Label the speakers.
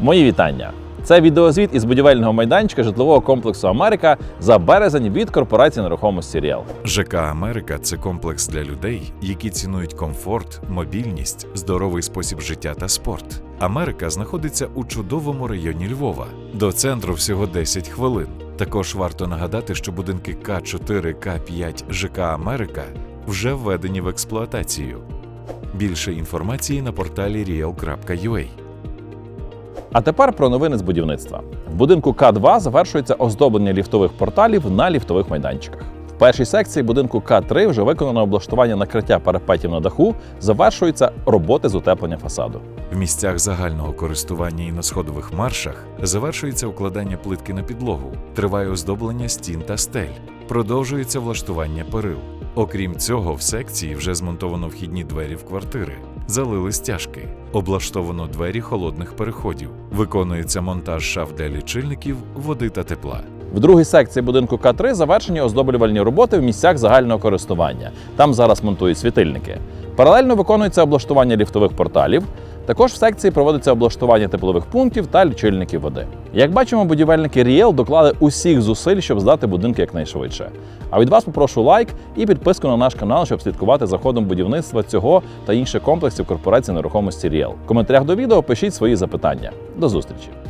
Speaker 1: Мої вітання! Це відеозвіт із будівельного майданчика житлового комплексу Америка за березень від корпорації нерухомості Ріел.
Speaker 2: ЖК Америка це комплекс для людей, які цінують комфорт, мобільність, здоровий спосіб життя та спорт. Америка знаходиться у чудовому районі Львова. До центру всього 10 хвилин. Також варто нагадати, що будинки К4, К5 ЖК Америка вже введені в експлуатацію. Більше інформації на порталі real.ua.
Speaker 1: А тепер про новини з будівництва. В будинку К2 завершується оздоблення ліфтових порталів на ліфтових майданчиках. В першій секції будинку К3 вже виконано облаштування накриття парапетів на даху, завершуються роботи з утеплення фасаду.
Speaker 2: В місцях загального користування і на сходових маршах завершується укладання плитки на підлогу, триває оздоблення стін та стель, продовжується влаштування перил. Окрім цього, в секції вже змонтовано вхідні двері в квартири, залили стяжки, облаштовано двері холодних переходів, виконується монтаж шаф для лічильників, води та тепла.
Speaker 1: В другій секції будинку К3 завершені оздоблювальні роботи в місцях загального користування. Там зараз монтують світильники. Паралельно виконується облаштування ліфтових порталів. Також в секції проводиться облаштування теплових пунктів та лічильників води. Як бачимо, будівельники Ріел доклали усіх зусиль, щоб здати будинки якнайшвидше. А від вас попрошу лайк і підписку на наш канал, щоб слідкувати за ходом будівництва цього та інших комплексів корпорації нерухомості Ріел. В коментарях до відео пишіть свої запитання. До зустрічі!